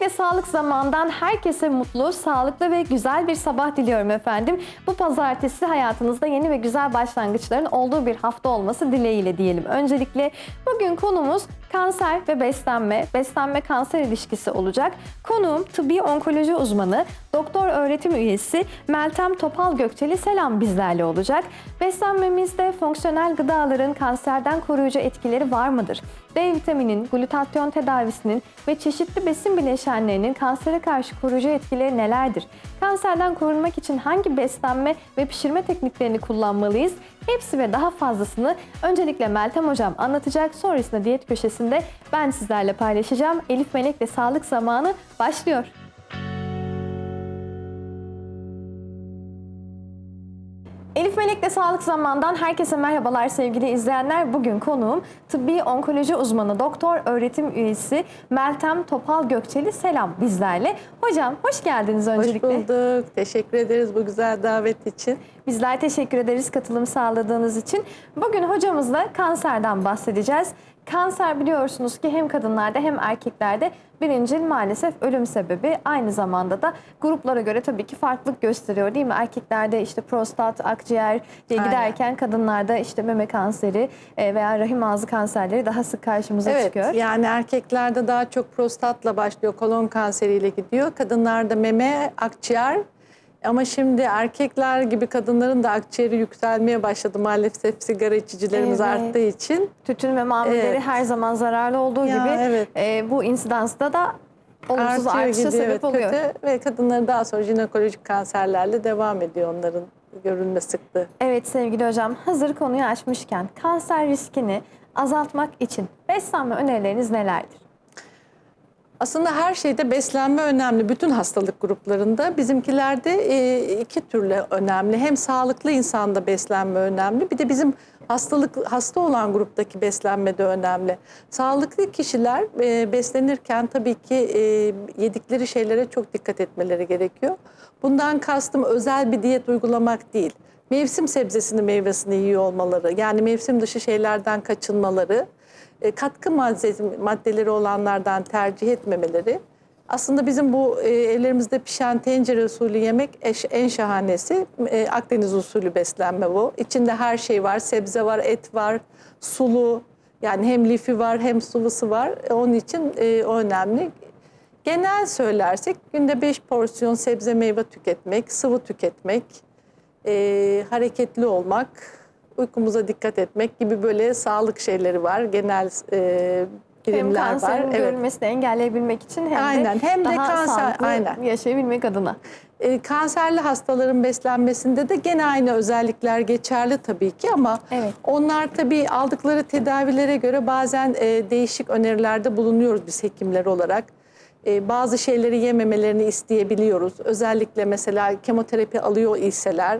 Ve Sağlık Zaman'dan herkese mutlu, sağlıklı ve güzel bir sabah diliyorum efendim. Bu pazartesi hayatınızda yeni ve güzel başlangıçların olduğu bir hafta olması dileğiyle diyelim. Öncelikle bugün konumuz kanser ve beslenme, beslenme kanser ilişkisi olacak. Konuğum tıbbi onkoloji uzmanı, doktor öğretim üyesi Meltem Topal Gökçeli selam bizlerle olacak. Beslenmemizde fonksiyonel gıdaların kanserden koruyucu etkileri var mıdır? D vitaminin, glutatyon tedavisinin ve çeşitli besin bileşenlerinin kansere karşı koruyucu etkileri nelerdir? Kanserden korunmak için hangi beslenme ve pişirme tekniklerini kullanmalıyız? Hepsi ve daha fazlasını öncelikle Meltem Hocam anlatacak. Sonrasında diyet köşesinde ben sizlerle paylaşacağım. Elif Melek ve Sağlık Zamanı başlıyor. Elif Melek'le Sağlık Zaman'dan herkese merhabalar sevgili izleyenler. Bugün konuğum tıbbi onkoloji uzmanı doktor öğretim üyesi Meltem Topal Gökçeli selam bizlerle. Hocam hoş geldiniz öncelikle. Hoş bulduk. Teşekkür ederiz bu güzel davet için. Bizler teşekkür ederiz katılım sağladığınız için. Bugün hocamızla kanserden bahsedeceğiz. Kanser biliyorsunuz ki hem kadınlarda hem erkeklerde birincil maalesef ölüm sebebi. Aynı zamanda da gruplara göre tabii ki farklılık gösteriyor değil mi? Erkeklerde işte prostat, akciğer diye Aynen. giderken kadınlarda işte meme kanseri e, veya rahim ağzı kanserleri daha sık karşımıza Evet çıkıyor. yani erkeklerde daha çok prostatla başlıyor, kolon kanseriyle gidiyor. Kadınlarda meme, akciğer ama şimdi erkekler gibi kadınların da akciğeri yükselmeye başladı maalesef sigara içicilerimiz Evet. arttığı için. Tütün ve mamulleri Evet. her zaman zararlı olduğu Ya, gibi evet. e, bu insidansta da olumsuz Artıyor artışa gidiyor, sebep evet, oluyor. kötü ve kadınların daha sonra jinekolojik kanserlerle devam ediyor onların görülme sıklığı. Evet sevgili hocam hazır konuyu açmışken kanser riskini azaltmak için beslenme önerileriniz nelerdir? Aslında her şeyde beslenme önemli. Bütün hastalık gruplarında. Bizimkilerde e, iki türlü önemli. Hem sağlıklı insanda beslenme önemli. Bir de bizim hastalık hasta olan gruptaki beslenme de önemli. Sağlıklı kişiler e, beslenirken tabii ki e, yedikleri şeylere çok dikkat etmeleri gerekiyor. Bundan kastım özel bir diyet uygulamak değil. Mevsim sebzesini meyvesini yiyor olmaları, yani mevsim dışı şeylerden kaçınmaları, e, katkı madde- maddeleri olanlardan tercih etmemeleri. Aslında bizim bu e, evlerimizde pişen tencere usulü yemek eş- en şahanesi. E, Akdeniz usulü beslenme bu. İçinde her şey var. Sebze var, et var, sulu. Yani hem lifi var hem sıvısı var. E, Onun için e, o önemli. Genel söylersek günde 5 porsiyon sebze meyve tüketmek, sıvı tüketmek, e, hareketli olmak, uykumuza dikkat etmek gibi böyle sağlık şeyleri var. Genel e, Hem birimler var. kanserin Evet. görülmesini engelleyebilmek için hem Aynen, de hem de daha kanser- sağlıklı aynen. yaşayabilmek adına. E, kanserli hastaların beslenmesinde de gene aynı özellikler geçerli tabii ki ama Evet. onlar tabii aldıkları tedavilere göre bazen e, değişik önerilerde bulunuyoruz biz hekimler olarak. E, bazı şeyleri yememelerini isteyebiliyoruz. Özellikle mesela kemoterapi alıyor iseler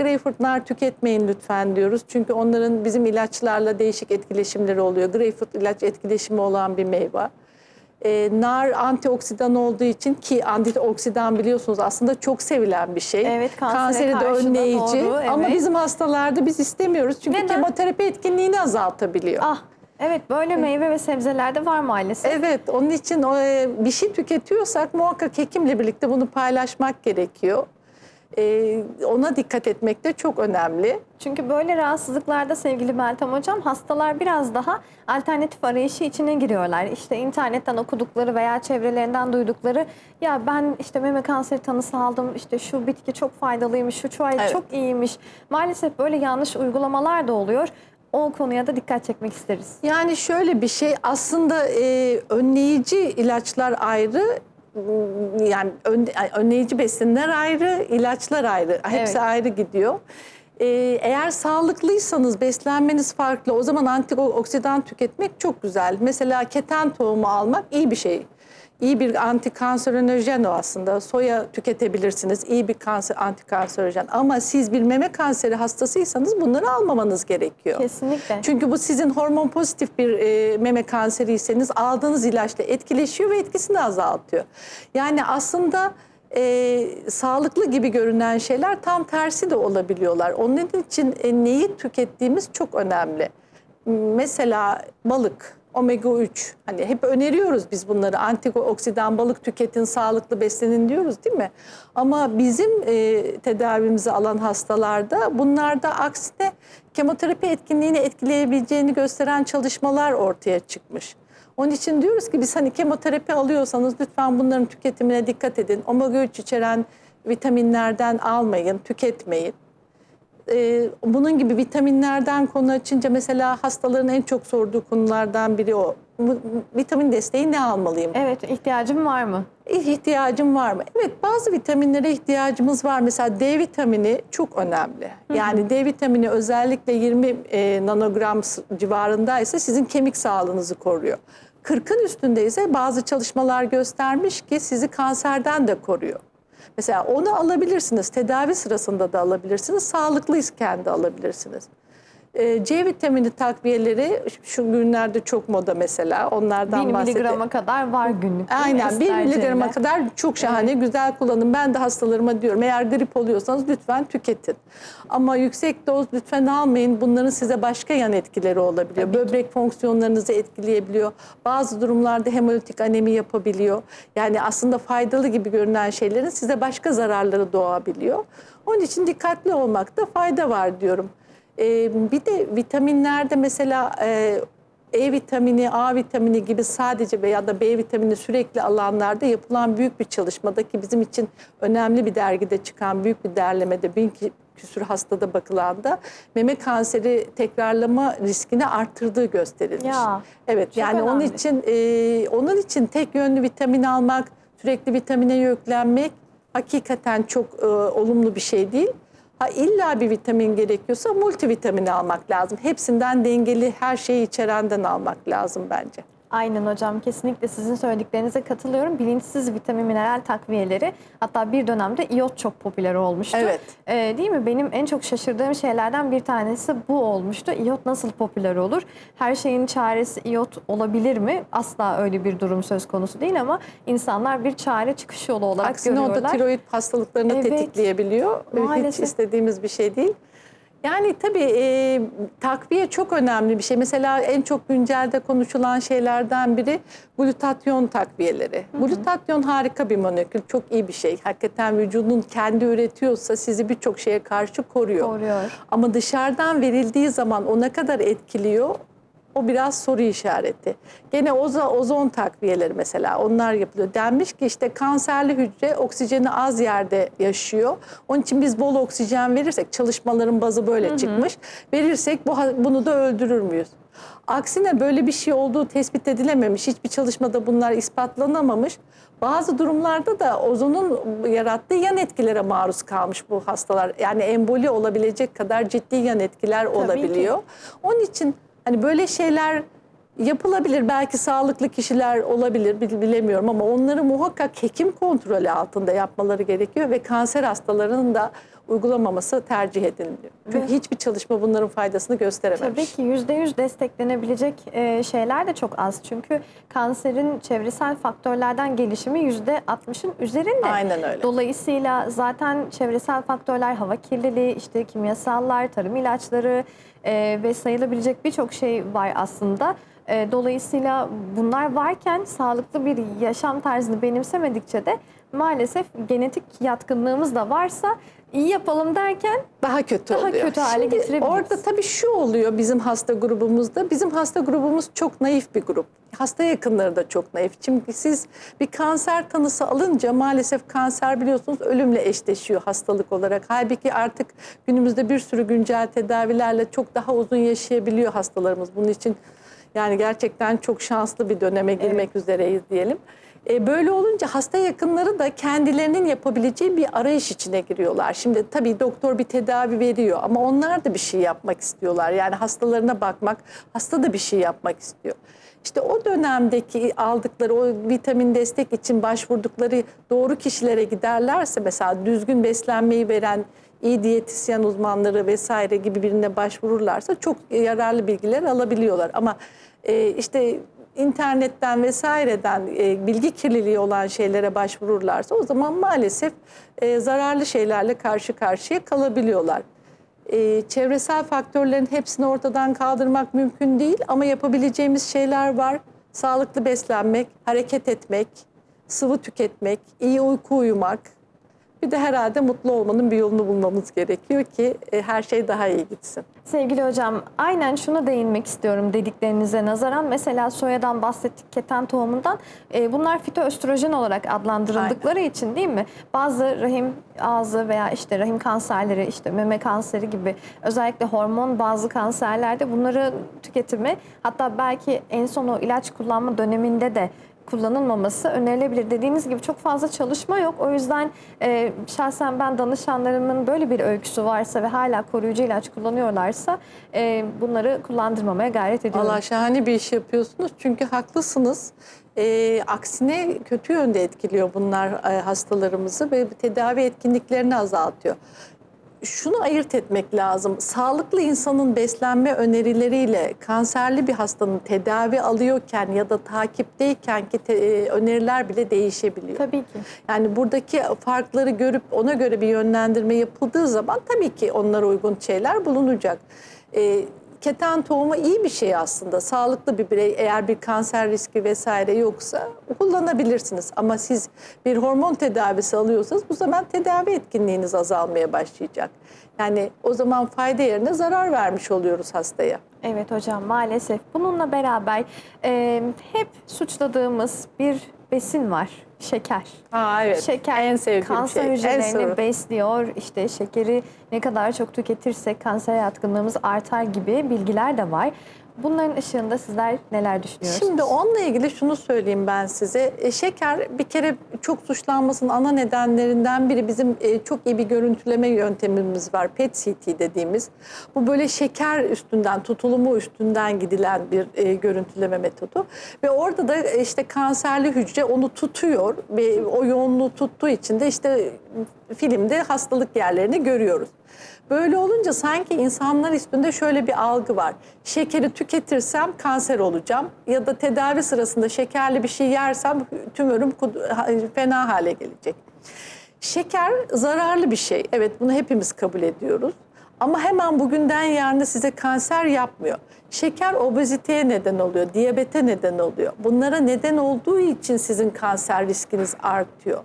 greyfurt nar tüketmeyin lütfen diyoruz. Çünkü onların bizim ilaçlarla değişik etkileşimleri oluyor. Greyfurt ilaç etkileşimi olan bir meyve. E, nar antioksidan olduğu için ki antioksidan biliyorsunuz aslında çok sevilen bir şey. Evet, kansere Kanseri de karşı da önleyici doğru, ama evet. bizim hastalarda biz istemiyoruz. Çünkü Neden? kemoterapi etkinliğini azaltabiliyor. Ah evet böyle meyve ve sebzelerde var maalesef. Evet, onun için o, e, bir şey tüketiyorsak muhakkak hekimle birlikte bunu paylaşmak gerekiyor. E, ona dikkat etmek de çok önemli. Çünkü böyle rahatsızlıklarda sevgili Meltem Hocam hastalar biraz daha alternatif arayışı içine giriyorlar. İşte internetten okudukları veya çevrelerinden duydukları ya ben işte meme kanseri tanısı aldım işte şu bitki çok faydalıymış şu çay Evet. çok iyiymiş. Maalesef böyle yanlış uygulamalar da oluyor. O konuya da dikkat çekmek isteriz. Yani şöyle bir şey aslında e, önleyici ilaçlar ayrı yani ön- önleyici besinler ayrı, ilaçlar ayrı. Hepsi Evet. ayrı gidiyor. E, eğer sağlıklıysanız beslenmeniz farklı o zaman antioksidan tüketmek çok güzel. Mesela keten tohumu almak iyi bir şey. İyi bir antikanserojen o aslında. Soya tüketebilirsiniz. İyi bir kanser, antikanserojen. Ama siz bir meme kanseri hastasıysanız bunları almamanız gerekiyor. Kesinlikle. Çünkü bu sizin hormon pozitif bir e, meme kanseriyseniz aldığınız ilaçla etkileşiyor ve etkisini azaltıyor. Yani aslında e, sağlıklı gibi görünen şeyler tam tersi de olabiliyorlar. Onun için e, neyi tükettiğimiz çok önemli. Mesela balık. Omega 3. Hani hep öneriyoruz biz bunları. Antioksidan balık tüketin, sağlıklı beslenin diyoruz değil mi? Ama bizim e, tedavimizi alan hastalarda bunlarda aksine kemoterapi etkinliğini etkileyebileceğini gösteren çalışmalar ortaya çıkmış. Onun için diyoruz ki biz hani kemoterapi alıyorsanız lütfen bunların tüketimine dikkat edin. Omega 3 içeren vitaminlerden almayın, tüketmeyin. Ee, bunun gibi vitaminlerden konu açınca mesela hastaların en çok sorduğu konulardan biri o. Vitamin desteği ne almalıyım? Evet, ihtiyacım var mı? İhtiyacım var mı? Evet bazı vitaminlere ihtiyacımız var. Mesela D vitamini çok önemli. Yani D vitamini özellikle 20 e, nanogram civarındaysa sizin kemik sağlığınızı koruyor. 40'ın üstündeyse bazı çalışmalar göstermiş ki sizi kanserden de koruyor. Mesela onu alabilirsiniz. Tedavi sırasında da alabilirsiniz. Sağlıklıyken de alabilirsiniz. E, C vitamini takviyeleri şu günlerde çok moda mesela. Onlardan 1 bahsedelim. miligrama kadar var günlük. Aynen 1 Ester miligrama kadar çok şahane güzel kullanın. Ben de hastalarıma diyorum eğer grip oluyorsanız lütfen tüketin. Ama yüksek doz lütfen almayın. Bunların size başka yan etkileri olabiliyor. Böbrek fonksiyonlarınızı etkileyebiliyor. Bazı durumlarda hemolitik anemi yapabiliyor. Yani aslında faydalı gibi görünen şeylerin size başka zararları doğabiliyor. Onun için dikkatli olmakta fayda var diyorum. Ee, bir de vitaminlerde mesela e, e vitamini, A vitamini gibi sadece veya da B vitamini sürekli alanlarda yapılan büyük bir çalışmada ki bizim için önemli bir dergide çıkan büyük bir derlemede bin küsur hastada bakılanda meme kanseri tekrarlama riskini arttırdığı gösterilmiş. Ya, evet yani onun önemli. için e, onun için tek yönlü vitamin almak, sürekli vitamine yüklenmek hakikaten çok e, olumlu bir şey değil. Ha illa bir vitamin gerekiyorsa multivitamini almak lazım. Hepsinden dengeli her şeyi içerenden almak lazım bence. Aynen hocam kesinlikle sizin söylediklerinize katılıyorum. Bilinçsiz vitamin mineral takviyeleri hatta bir dönemde iyot çok popüler olmuştu. Evet. Ee, değil mi? Benim en çok şaşırdığım şeylerden bir tanesi bu olmuştu. İyot nasıl popüler olur? Her şeyin çaresi iyot olabilir mi? Asla öyle bir durum söz konusu değil ama insanlar bir çare çıkış yolu olarak Aksine o görüyorlar. da tiroid hastalıklarını Evet. tetikleyebiliyor. Hiç Maalesef. istediğimiz bir şey değil. Yani tabii e, takviye çok önemli bir şey. Mesela en çok güncelde konuşulan şeylerden biri glutatyon takviyeleri. Glutatyon harika bir molekül, çok iyi bir şey. Hakikaten vücudun kendi üretiyorsa sizi birçok şeye karşı koruyor. Koruyor. Ama dışarıdan verildiği zaman o ne kadar etkiliyor o biraz soru işareti. Gene oza, ozon takviyeleri mesela onlar yapılıyor. Denmiş ki işte kanserli hücre oksijeni az yerde yaşıyor. Onun için biz bol oksijen verirsek çalışmaların bazı böyle çıkmış. Verirsek bu, bunu da öldürür müyüz? Aksine böyle bir şey olduğu tespit edilememiş. Hiçbir çalışmada bunlar ispatlanamamış. Bazı durumlarda da ozonun yarattığı yan etkilere maruz kalmış bu hastalar. Yani emboli olabilecek kadar ciddi yan etkiler ki. olabiliyor. Onun için hani böyle şeyler yapılabilir. Belki sağlıklı kişiler olabilir bil- bilemiyorum ama onları muhakkak hekim kontrolü altında yapmaları gerekiyor ve kanser hastalarının da uygulamaması tercih ediliyor. Çünkü Ve- hiçbir çalışma bunların faydasını gösterememiş. Tabii ki %100 desteklenebilecek e, şeyler de çok az. Çünkü kanserin çevresel faktörlerden gelişimi %60'ın üzerinde. Aynen öyle. Dolayısıyla zaten çevresel faktörler hava kirliliği, işte kimyasallar, tarım ilaçları e, ve sayılabilecek birçok şey var aslında. E, dolayısıyla bunlar varken sağlıklı bir yaşam tarzını benimsemedikçe de maalesef genetik yatkınlığımız da varsa iyi yapalım derken daha kötü Daha oluyor. kötü hale Şimdi getirebiliriz. Orada tabii şu oluyor bizim hasta grubumuzda. Bizim hasta grubumuz çok naif bir grup. Hasta yakınları da çok naif. Çünkü siz bir kanser tanısı alınca maalesef kanser biliyorsunuz ölümle eşleşiyor hastalık olarak. Halbuki artık günümüzde bir sürü güncel tedavilerle çok daha uzun yaşayabiliyor hastalarımız. Bunun için yani gerçekten çok şanslı bir döneme girmek üzereyiz diyelim. E, böyle olunca hasta yakınları da kendilerinin yapabileceği bir arayış içine giriyorlar. Şimdi tabii doktor bir tedavi veriyor ama onlar da bir şey yapmak istiyorlar. Yani hastalarına bakmak, hasta da bir şey yapmak istiyor. İşte o dönemdeki aldıkları o vitamin destek için başvurdukları doğru kişilere giderlerse mesela düzgün beslenmeyi veren iyi diyetisyen uzmanları vesaire gibi birine başvururlarsa çok yararlı bilgiler alabiliyorlar. Ama e, işte internetten vesaireden e, bilgi kirliliği olan şeylere başvururlarsa o zaman maalesef e, zararlı şeylerle karşı karşıya kalabiliyorlar. e, çevresel faktörlerin hepsini ortadan kaldırmak mümkün değil ama yapabileceğimiz şeyler var. Sağlıklı beslenmek, hareket etmek, sıvı tüketmek, iyi uyku uyumak. Bir de herhalde mutlu olmanın bir yolunu bulmamız gerekiyor ki e, her şey daha iyi gitsin. Sevgili hocam, aynen şuna değinmek istiyorum dediklerinize nazaran. Mesela soyadan bahsettik, keten tohumundan. Ee, bunlar fitoöstrojen olarak adlandırıldıkları için değil mi? Bazı rahim ağzı veya işte rahim kanserleri, işte meme kanseri gibi özellikle hormon bazı kanserlerde bunları tüketimi hatta belki en son o ilaç kullanma döneminde de kullanılmaması önerilebilir. Dediğiniz gibi çok fazla çalışma yok. O yüzden e, şahsen ben danışanlarımın böyle bir öyküsü varsa ve hala koruyucu ilaç kullanıyorlarsa e, bunları kullandırmamaya gayret ediyorum. Allah şahane bir iş yapıyorsunuz çünkü haklısınız. Ee, aksine kötü yönde etkiliyor bunlar e, hastalarımızı ve tedavi etkinliklerini azaltıyor. Şunu ayırt etmek lazım. Sağlıklı insanın beslenme önerileriyle kanserli bir hastanın tedavi alıyorken ya da takipteyken ki te- e, öneriler bile değişebiliyor. Tabii ki. Yani buradaki farkları görüp ona göre bir yönlendirme yapıldığı zaman tabii ki onlara uygun şeyler bulunacak. Ee, keten tohumu iyi bir şey aslında. Sağlıklı bir birey eğer bir kanser riski vesaire yoksa kullanabilirsiniz. Ama siz bir hormon tedavisi alıyorsanız bu zaman tedavi etkinliğiniz azalmaya başlayacak. Yani o zaman fayda yerine zarar vermiş oluyoruz hastaya. Evet hocam maalesef. Bununla beraber e, hep suçladığımız bir besin var. Şeker. Ha evet. Şeker en sevdiğim kanser şey. En hücrelerini besliyor. İşte şekeri ne kadar çok tüketirsek kanser yatkınlığımız artar gibi bilgiler de var. Bunların ışığında sizler neler düşünüyorsunuz? Şimdi onunla ilgili şunu söyleyeyim ben size. E, şeker bir kere çok suçlanmasının ana nedenlerinden biri bizim e, çok iyi bir görüntüleme yöntemimiz var. PET-CT dediğimiz. Bu böyle şeker üstünden, tutulumu üstünden gidilen bir e, görüntüleme metodu. Ve orada da e, işte kanserli hücre onu tutuyor ve o yoğunluğu tuttuğu için de işte filmde hastalık yerlerini görüyoruz. Böyle olunca sanki insanlar üstünde şöyle bir algı var. Şekeri tüketirsem kanser olacağım ya da tedavi sırasında şekerli bir şey yersem tümörüm fena hale gelecek. Şeker zararlı bir şey. Evet bunu hepimiz kabul ediyoruz. Ama hemen bugünden yarına size kanser yapmıyor. Şeker obeziteye neden oluyor, diyabete neden oluyor. Bunlara neden olduğu için sizin kanser riskiniz artıyor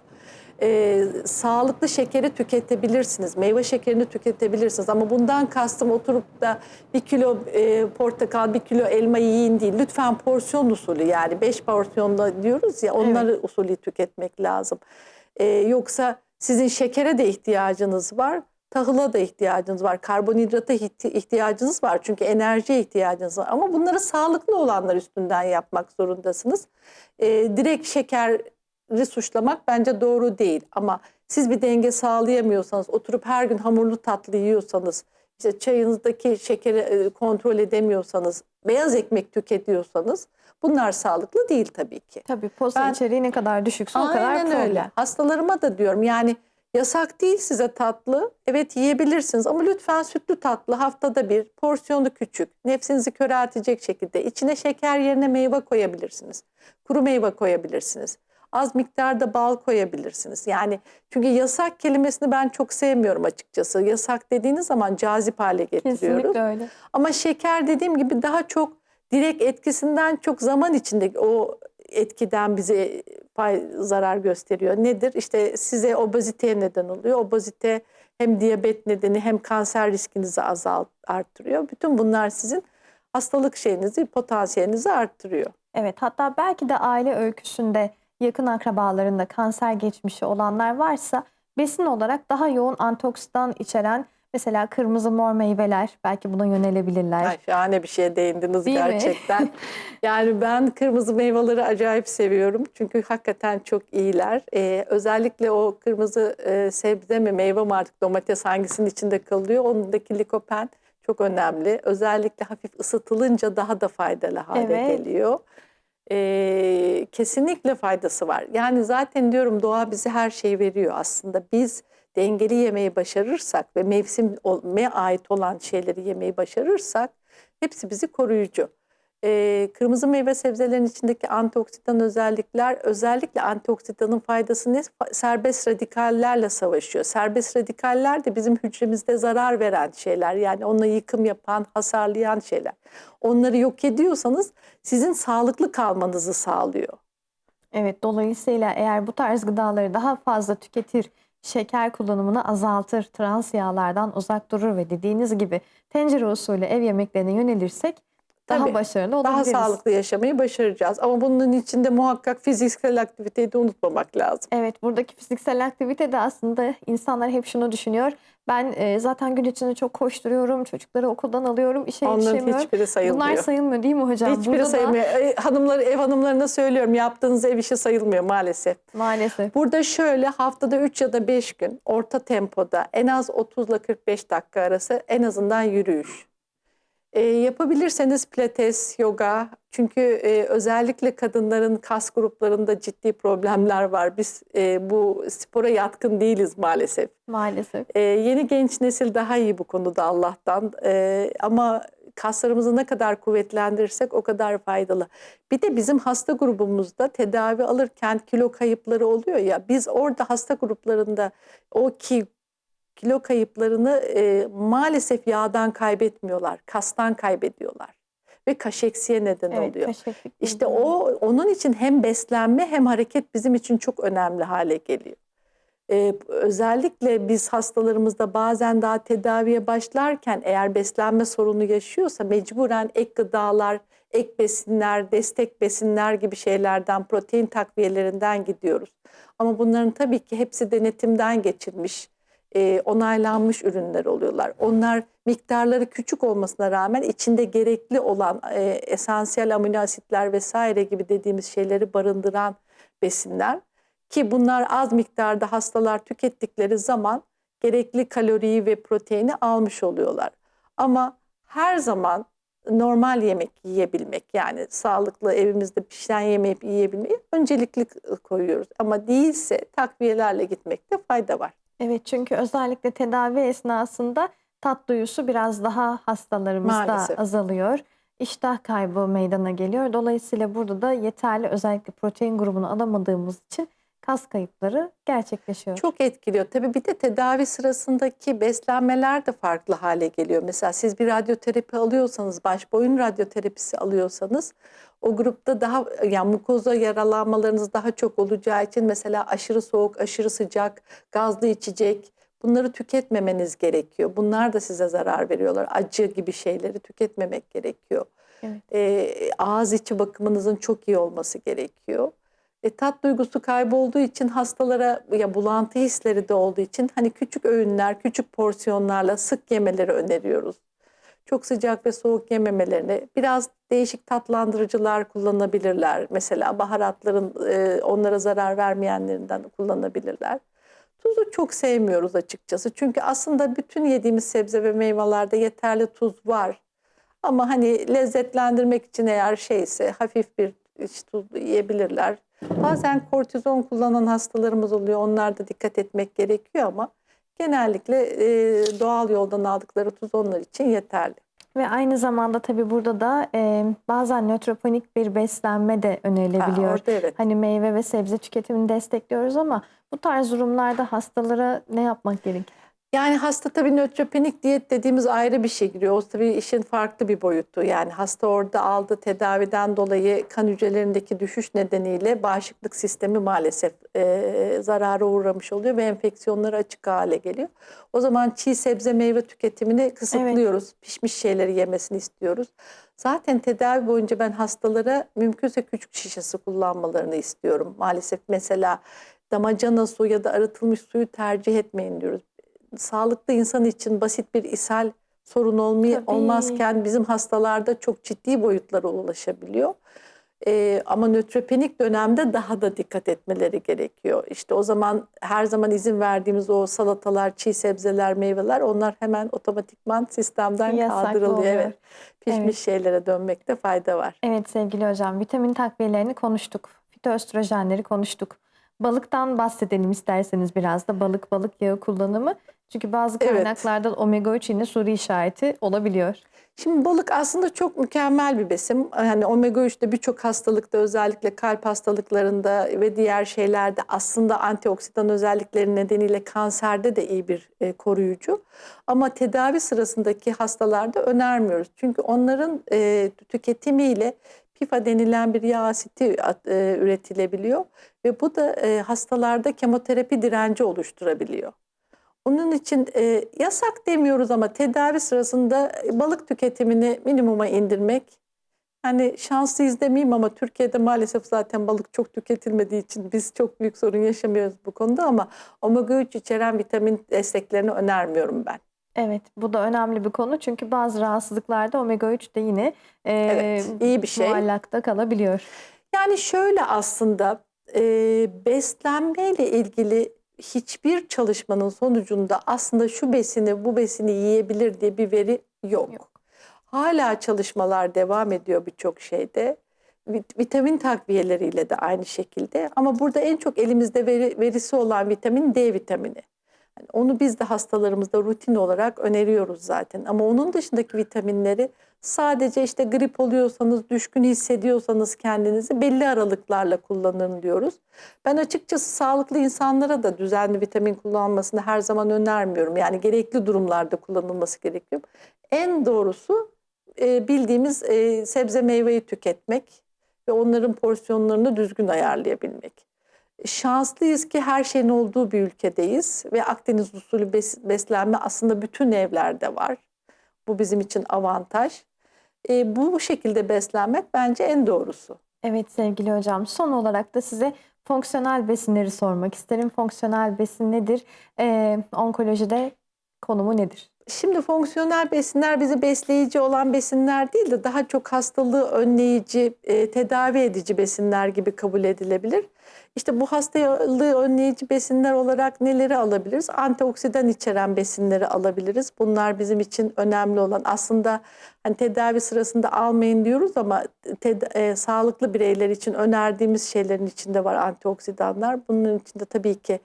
e, sağlıklı şekeri tüketebilirsiniz. Meyve şekerini tüketebilirsiniz. Ama bundan kastım oturup da bir kilo e, portakal, bir kilo elma yiyin değil. Lütfen porsiyon usulü yani beş porsiyonda diyoruz ya onları usulü tüketmek lazım. E, yoksa sizin şekere de ihtiyacınız var. Tahıla da ihtiyacınız var. Karbonhidrata ihti- ihtiyacınız var. Çünkü enerjiye ihtiyacınız var. Ama bunları sağlıklı olanlar üstünden yapmak zorundasınız. E, direkt şeker suçlamak bence doğru değil. Ama siz bir denge sağlayamıyorsanız, oturup her gün hamurlu tatlı yiyorsanız, işte çayınızdaki şekeri e, kontrol edemiyorsanız, beyaz ekmek tüketiyorsanız bunlar sağlıklı değil tabii ki. Tabii posta Ben- içeriği ne kadar düşükse o kadar problem. öyle. Hastalarıma da diyorum yani yasak değil size tatlı. Evet yiyebilirsiniz ama lütfen sütlü tatlı haftada bir, porsiyonu küçük, nefsinizi köreltecek şekilde. içine şeker yerine meyve koyabilirsiniz. Kuru meyve koyabilirsiniz. Az miktarda bal koyabilirsiniz. Yani çünkü yasak kelimesini ben çok sevmiyorum açıkçası. Yasak dediğiniz zaman cazip hale getiriyoruz. Kesinlikle öyle. Ama şeker dediğim gibi daha çok direkt etkisinden çok zaman içinde o etkiden bize pay, zarar gösteriyor. Nedir? İşte size obeziteye neden oluyor. Obezite hem diyabet nedeni hem kanser riskinizi azalt arttırıyor. Bütün bunlar sizin hastalık şeyinizi, potansiyelinizi arttırıyor. Evet hatta belki de aile öyküsünde yakın akrabalarında kanser geçmişi olanlar varsa besin olarak daha yoğun antioksidan içeren mesela kırmızı mor meyveler belki buna yönelebilirler. Ay, şahane bir şeye değindiniz Değil mi? gerçekten. yani ben kırmızı meyveleri acayip seviyorum. Çünkü hakikaten çok iyiler. Ee, özellikle o kırmızı e, sebze mi meyve mi artık domates hangisinin içinde kalıyor. Ondaki likopen çok önemli. Özellikle hafif ısıtılınca daha da faydalı hale Evet. geliyor. Ee, kesinlikle faydası var. Yani zaten diyorum doğa bize her şeyi veriyor aslında. Biz dengeli yemeği başarırsak ve mevsime ait olan şeyleri yemeyi başarırsak hepsi bizi koruyucu. Ee, kırmızı meyve sebzelerin içindeki antioksidan özellikler özellikle antioksidanın faydası ne? Serbest radikallerle savaşıyor. Serbest radikaller de bizim hücremizde zarar veren şeyler. Yani onunla yıkım yapan, hasarlayan şeyler. Onları yok ediyorsanız sizin sağlıklı kalmanızı sağlıyor. Evet, dolayısıyla eğer bu tarz gıdaları daha fazla tüketir, şeker kullanımını azaltır, trans yağlardan uzak durur ve dediğiniz gibi tencere usulü ev yemeklerine yönelirsek daha Tabii, başarılı Daha olabiliriz. sağlıklı yaşamayı başaracağız. Ama bunun içinde muhakkak fiziksel aktiviteyi de unutmamak lazım. Evet, buradaki fiziksel aktivite de aslında insanlar hep şunu düşünüyor. Ben e, zaten gün içinde çok koşturuyorum, çocukları okuldan alıyorum, işe Onların yetişemiyorum. hiçbiri sayılmıyor. Bunlar sayılmıyor değil mi hocam? Hiçbiri Burada da sayılmıyor. E, Hanımları, ev hanımlarına söylüyorum yaptığınız ev işi sayılmıyor maalesef. maalesef. Burada şöyle haftada 3 ya da 5 gün orta tempoda en az 30 ile 45 dakika arası en azından yürüyüş. E, yapabilirseniz pilates, yoga çünkü e, özellikle kadınların kas gruplarında ciddi problemler var. Biz e, bu spora yatkın değiliz maalesef. Maalesef. Ee, yeni genç nesil daha iyi bu konuda Allah'tan. Ee, ama kaslarımızı ne kadar kuvvetlendirirsek o kadar faydalı. Bir de bizim hasta grubumuzda tedavi alırken kilo kayıpları oluyor ya. Biz orada hasta gruplarında o ki kilo kayıplarını e, maalesef yağdan kaybetmiyorlar, kastan kaybediyorlar ve kaşeksiye neden Evet, oluyor. kaşıklık İşte o onun için hem beslenme hem hareket bizim için çok önemli hale geliyor. Ee, özellikle biz hastalarımızda bazen daha tedaviye başlarken eğer beslenme sorunu yaşıyorsa mecburen ek gıdalar, ek besinler, destek besinler gibi şeylerden, protein takviyelerinden gidiyoruz. Ama bunların tabii ki hepsi denetimden geçirmiş, e, onaylanmış ürünler oluyorlar. Onlar miktarları küçük olmasına rağmen içinde gerekli olan e, esansiyel amino asitler vesaire gibi dediğimiz şeyleri barındıran besinler. Ki bunlar az miktarda hastalar tükettikleri zaman gerekli kaloriyi ve proteini almış oluyorlar. Ama her zaman normal yemek yiyebilmek yani sağlıklı evimizde pişen yemeği yiyebilmeyi öncelikli koyuyoruz. Ama değilse takviyelerle gitmekte fayda var. Evet çünkü özellikle tedavi esnasında tat duyusu biraz daha hastalarımızda Maalesef. azalıyor. İştah kaybı meydana geliyor. Dolayısıyla burada da yeterli özellikle protein grubunu alamadığımız için kas kayıpları gerçekleşiyor. Çok etkiliyor. Tabii bir de tedavi sırasındaki beslenmeler de farklı hale geliyor. Mesela siz bir radyoterapi alıyorsanız, baş boyun radyoterapisi alıyorsanız o grupta daha yani mukoza yaralanmalarınız daha çok olacağı için mesela aşırı soğuk, aşırı sıcak, gazlı içecek bunları tüketmemeniz gerekiyor. Bunlar da size zarar veriyorlar. Acı gibi şeyleri tüketmemek gerekiyor. Evet. Ee, ağız içi bakımınızın çok iyi olması gerekiyor. E, tat duygusu kaybolduğu için hastalara ya bulantı hisleri de olduğu için hani küçük öğünler, küçük porsiyonlarla sık yemeleri öneriyoruz. Çok sıcak ve soğuk yememelerini, biraz değişik tatlandırıcılar kullanabilirler. Mesela baharatların e, onlara zarar vermeyenlerinden kullanabilirler. Tuzu çok sevmiyoruz açıkçası. Çünkü aslında bütün yediğimiz sebze ve meyvelerde yeterli tuz var. Ama hani lezzetlendirmek için eğer şeyse hafif bir tuz yiyebilirler. Bazen kortizon kullanan hastalarımız oluyor. Onlar da dikkat etmek gerekiyor ama genellikle e, doğal yoldan aldıkları tuz onlar için yeterli. Ve aynı zamanda tabii burada da e, bazen nötroponik bir beslenme de Ha, önerilebiliyor. orada evet. Hani meyve ve sebze tüketimini destekliyoruz ama bu tarz durumlarda hastalara ne yapmak gerekir? Yani hasta tabii nötropenik diyet dediğimiz ayrı bir şey giriyor. O tabii işin farklı bir boyutu. Yani hasta orada aldığı tedaviden dolayı kan hücrelerindeki düşüş nedeniyle bağışıklık sistemi maalesef e, zarara uğramış oluyor ve enfeksiyonlara açık hale geliyor. O zaman çiğ sebze meyve tüketimini kısıtlıyoruz. Pişmiş şeyleri yemesini istiyoruz. Zaten tedavi boyunca ben hastalara mümkünse küçük şişesi kullanmalarını istiyorum. Maalesef mesela damacana su ya da arıtılmış suyu tercih etmeyin diyoruz sağlıklı insan için basit bir ishal sorun olmay Tabii. olmazken bizim hastalarda çok ciddi boyutlara ulaşabiliyor. Ee, ama nötropenik dönemde daha da dikkat etmeleri gerekiyor. İşte o zaman her zaman izin verdiğimiz o salatalar, çiğ sebzeler, meyveler onlar hemen otomatikman sistemden Yasaklı kaldırılıyor. Evet. Pişmiş Evet. şeylere dönmekte fayda var. Evet sevgili hocam vitamin takviyelerini konuştuk. Fitoöstrojenleri konuştuk. Balıktan bahsedelim isterseniz biraz da balık balık yağı kullanımı. Çünkü bazı Evet. kaynaklarda omega 3 yine soru işareti olabiliyor. Şimdi balık aslında çok mükemmel bir besin. Hani omega 3'te birçok hastalıkta özellikle kalp hastalıklarında ve diğer şeylerde aslında antioksidan özellikleri nedeniyle kanserde de iyi bir e, koruyucu. Ama tedavi sırasındaki hastalarda önermiyoruz. Çünkü onların e, tüketimiyle PIFA denilen bir yağ asiti at- e, üretilebiliyor ve bu da e, hastalarda kemoterapi direnci oluşturabiliyor. Onun için e, yasak demiyoruz ama tedavi sırasında balık tüketimini minimuma indirmek. Yani şanslıyız demeyeyim ama Türkiye'de maalesef zaten balık çok tüketilmediği için biz çok büyük sorun yaşamıyoruz bu konuda ama omega 3 içeren vitamin desteklerini önermiyorum ben. Evet, bu da önemli bir konu çünkü bazı rahatsızlıklarda omega 3 de yine e, Evet, iyi bir şey. muallakta kalabiliyor. Yani şöyle aslında e, beslenmeyle ilgili hiçbir çalışmanın sonucunda aslında şu besini bu besini yiyebilir diye bir veri yok. Yok. Hala çalışmalar devam ediyor birçok şeyde. Vit- Vitamin takviyeleriyle de aynı şekilde. Ama burada en çok elimizde veri, verisi olan vitamin D vitamini. Onu biz de hastalarımızda rutin olarak öneriyoruz zaten. Ama onun dışındaki vitaminleri sadece işte grip oluyorsanız, düşkün hissediyorsanız kendinizi belli aralıklarla kullanın diyoruz. Ben açıkçası sağlıklı insanlara da düzenli vitamin kullanmasını her zaman önermiyorum. Yani gerekli durumlarda kullanılması gerekiyor. En doğrusu e, bildiğimiz e, sebze meyveyi tüketmek ve onların porsiyonlarını düzgün ayarlayabilmek. Şanslıyız ki her şeyin olduğu bir ülkedeyiz ve Akdeniz usulü bes- beslenme aslında bütün evlerde var. Bu bizim için avantaj. E, bu şekilde beslenmek bence en doğrusu. Evet sevgili hocam. Son olarak da size fonksiyonel besinleri sormak isterim. Fonksiyonel besin nedir? Ee, onkolojide konumu nedir? Şimdi fonksiyonel besinler bizi besleyici olan besinler değil de daha çok hastalığı önleyici, e, tedavi edici besinler gibi kabul edilebilir. İşte bu hastalığı önleyici besinler olarak neleri alabiliriz? Antioksidan içeren besinleri alabiliriz. Bunlar bizim için önemli olan. Aslında hani tedavi sırasında almayın diyoruz ama e, sağlıklı bireyler için önerdiğimiz şeylerin içinde var antioksidanlar. Bunun içinde tabii ki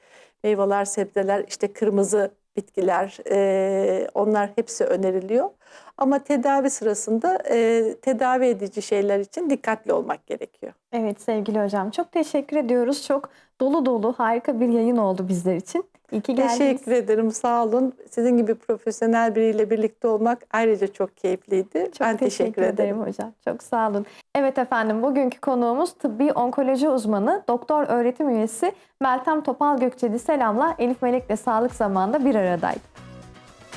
meyveler, sebzeler, işte kırmızı bitkiler, e, onlar hepsi öneriliyor. Ama tedavi sırasında e, tedavi edici şeyler için dikkatli olmak gerekiyor. Evet sevgili hocam. Çok teşekkür ediyoruz. Çok dolu dolu harika bir yayın oldu bizler için. İyi ki geldiniz. Teşekkür ederim, sağ olun. Sizin gibi profesyonel biriyle birlikte olmak ayrıca çok keyifliydi. Çok ben teşekkür, ederim. hocam. Çok sağ olun. Evet efendim bugünkü konuğumuz tıbbi onkoloji uzmanı, doktor öğretim üyesi Meltem Topal Gökçeli Selam'la Elif Melek'le Sağlık Zamanı'nda bir aradaydı.